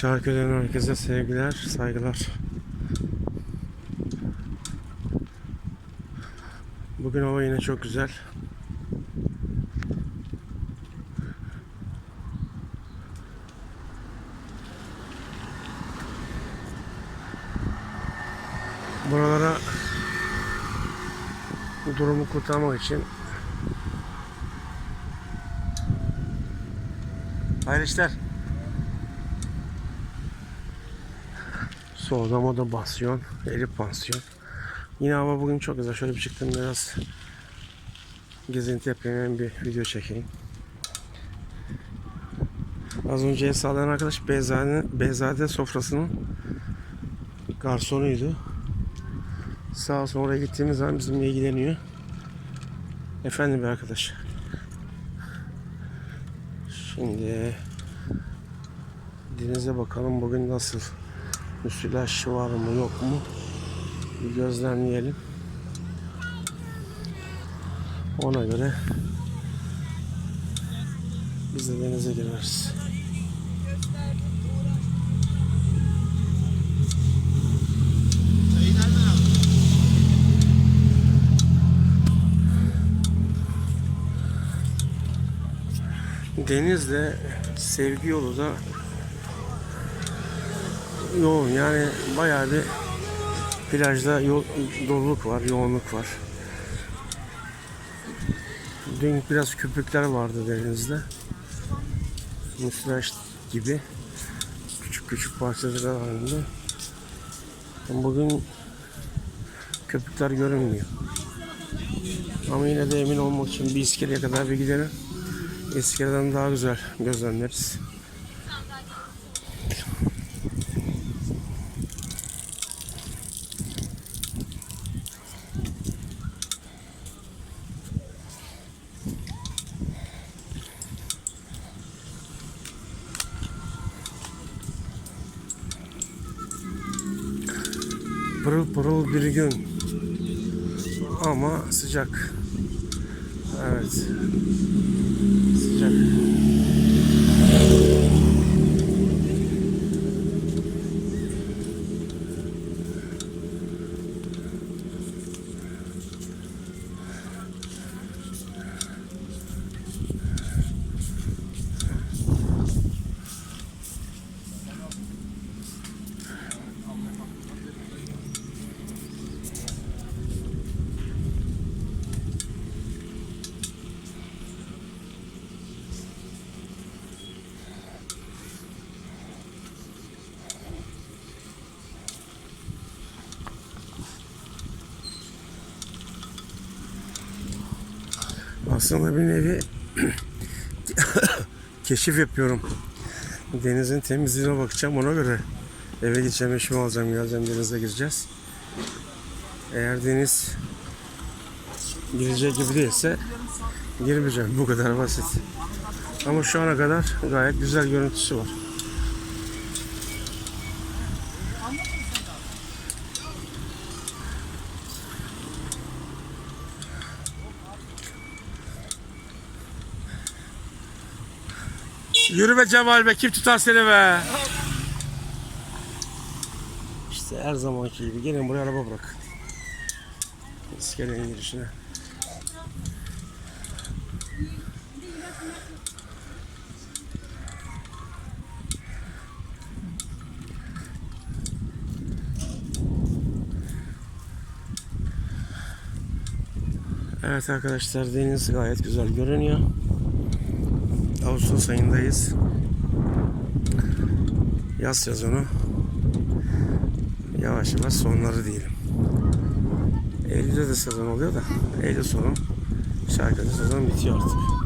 Şarkıların herkese sevgiler, saygılar. Bugün hava yine çok güzel. Buralara bu durumu kurtarmak için Hayırlı işler. Solda moda basyon, Elif pansiyon. Yine hava bugün çok güzel. Şöyle bir çıktım biraz gezinti yapayım bir video çekeyim. Az önce el sallayan arkadaş Beyzade, Beyzade sofrasının garsonuydu. Sağ olsun oraya gittiğimiz zaman bizimle ilgileniyor. Efendim bir arkadaş. Şimdi denize bakalım bugün nasıl. Müsilaj var mı yok mu? Bir gözlemleyelim. Ona göre biz de denize gireriz. Denizle sevgi yolu da yoğun yani bayağı bir plajda yol, doluluk var, yoğunluk var. Dün biraz köpükler vardı denizde. Müsilaj gibi küçük küçük parçalar halinde. Bugün köpükler görünmüyor. Ama yine de emin olmak için bir iskeleye kadar bir gidelim. İskeleden daha güzel gözlemleriz. Pırıl pırıl bir gün. Ama sıcak. Evet. Sıcak. Aslında bir nevi keşif yapıyorum. Denizin temizliğine bakacağım ona göre eve gideceğim, eşimi alacağım, geleceğim denize gireceğiz. Eğer deniz girecek gibi değilse girmeyeceğim. Bu kadar basit. Ama şu ana kadar gayet güzel görüntüsü var. Yürü be Cemal be kim tutar seni be? İşte her zamanki gibi gelin buraya araba bırak. İskelenin girişine. Evet arkadaşlar deniz gayet güzel görünüyor. Ağustos ayındayız. Yaz sezonu yavaş yavaş sonları diyelim. Eylül'de de sezon oluyor da Eylül sonu şarkıda sezon bitiyor artık.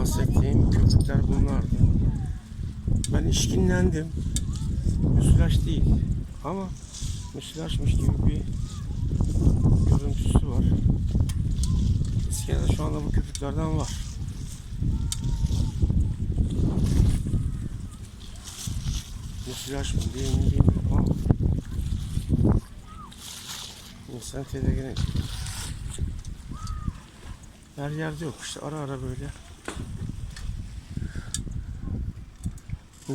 Bahsettiğim köpükler bunlardı. Ben işkinlendim. Müsilaj değil. Ama müsilajmış gibi bir görüntüsü var. İskelede şu anda bu köpüklerden var. Müsilaj mı değil mi bilmiyorum ama insan tedirgin. Her yerde yok işte ara ara böyle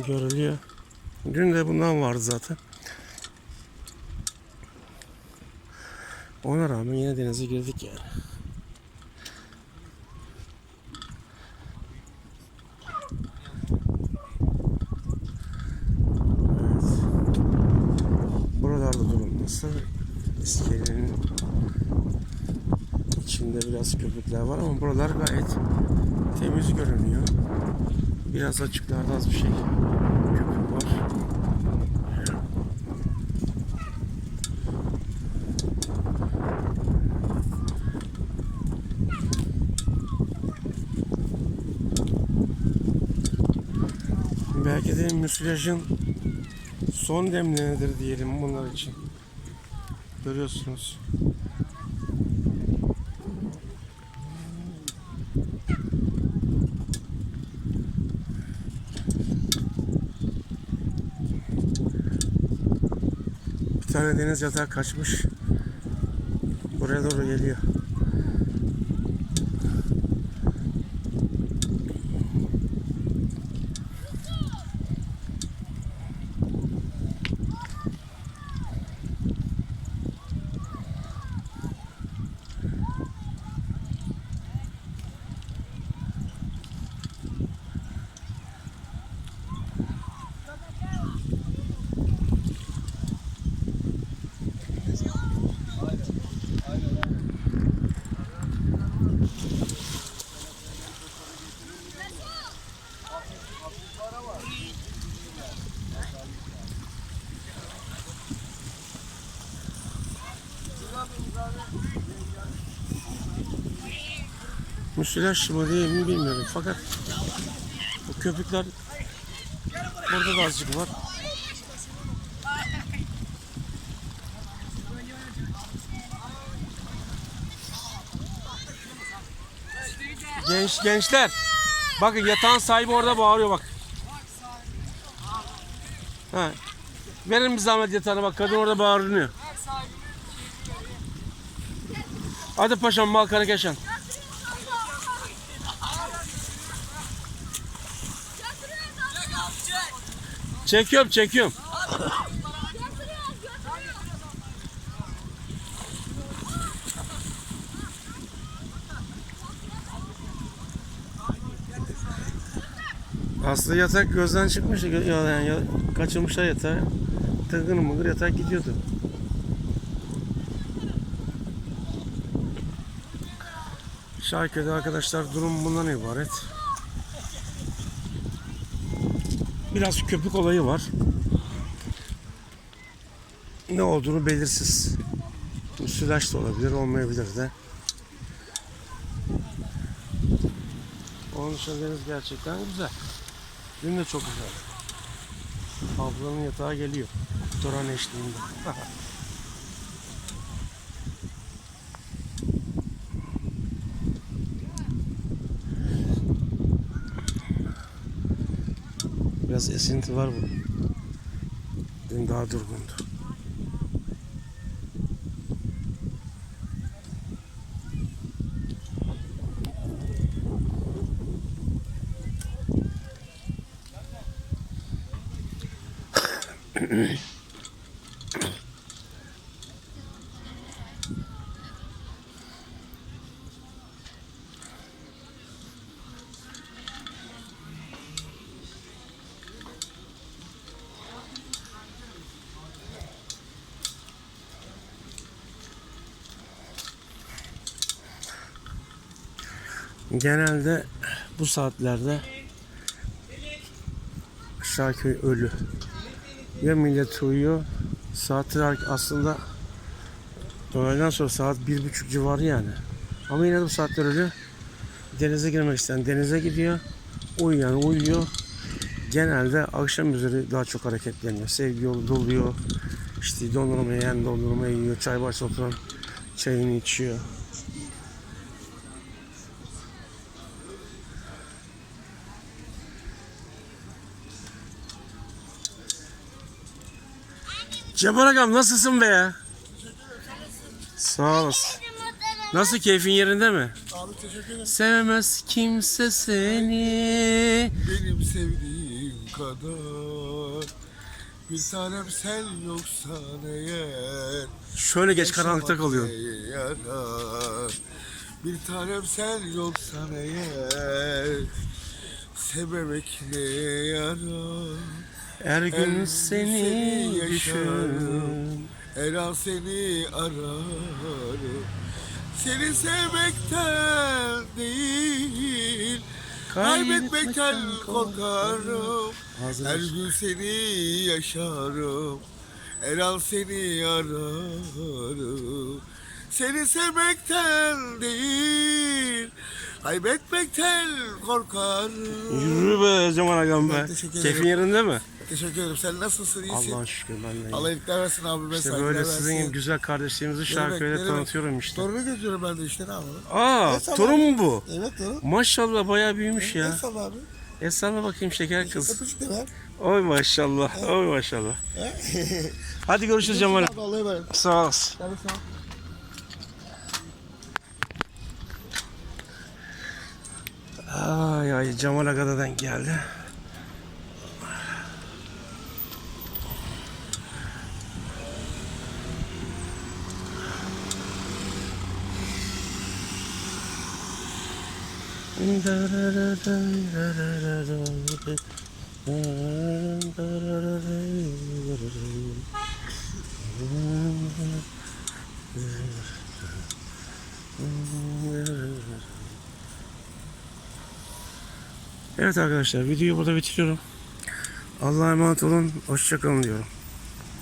görülüyor. Dün de bundan vardı zaten. Ona rağmen yine denize girdik yani. Evet. Buralarda durum nasıl? İskelenin içinde biraz köpükler var ama buralar gayet temiz görünüyor. Biraz açıklarda az bir şey köpük var. Belki de müsilajın son demlenidir diyelim bunlar için. Görüyorsunuz. Tane deniz yatağı kaçmış. Buraya doğru geliyor. Müsilaj mı değil mi bilmiyorum fakat bu köpükler burada da azıcık var. Genç gençler. Bakın yatağın sahibi orada bağırıyor bak. Ha. Verin bir zahmet yatağına bak kadın orada bağırıyor. Hadi paşam balkanı geçen. Çekiyorum çekiyorum. Aslında yatak gözden çıkmış ya yani ya, kaçırmışlar yatağı. Tıngır mıngır yatak gidiyordu. Şarkıda arkadaşlar durum bundan ibaret. Biraz köpük olayı var. Ne olduğunu belirsiz. Müsilaj da olabilir, olmayabilir de. Onun dışında deniz gerçekten güzel. Dün de çok güzel. Ablanın yatağı geliyor. Toran eşliğinde. Biraz esinti var bu. Dün daha durgundu. Genelde bu saatlerde Şarköy ölü. Ya millet uyuyor. Saatler aslında öğleden sonra saat bir buçuk civarı yani. Ama yine de bu saatler ölü. Denize girmek isteyen denize gidiyor. Uyuyan uyuyor. Genelde akşam üzeri daha çok hareketleniyor. Sevgi yolu doluyor. İşte dondurma yiyen dondurma yiyor. Çay başına oturan çayını içiyor. Cemal Agam nasılsın be ya? Sağ olasın. Nasıl keyfin yerinde mi? Abi teşekkür ederim. Sevmez kimse seni. Benim sevdiğim kadar Bir tanem sen yoksan eğer Şöyle geç karanlıkta kalıyor. yarar? Bir tanem sen yoksan eğer Sevmemek ne yarar Her gün gün seni seni yaşarım. Her an seni ararım. Seni sevmekten değil Kaybetmekten korkarım. Her gün seni yaşarım. Her an seni ararım. Seni sevmekten değil Kaybetmekten korkarım. Yürü be Cemal Agam be. Keyfin yerinde mi? Teşekkür ederim. Sen nasılsın? İyisin. Allah'a şükür ben de iyiyim. Allah iyilikler versin abi. Ben İşte böyle versin. sizin gibi güzel demek, şarkıyla demek? tanıtıyorum işte. Torunu geziyorum ben de işte ne yapalım? Aa, Evet, torun mu bu? Evet torun. Maşallah bayağı büyümüş ya. Esam abi. Esnaf'a bakayım şeker kız. Öpücük de ver. Oy maşallah, oy maşallah. Hadi görüşürüz Cemal. Allah'a emanet. Sağ olasın. Tabii sağ ol. Ay ay Cemal Aga'dan geldi. Evet arkadaşlar videoyu burada bitiriyorum. Allah'a emanet olun. Hoşçakalın diyorum.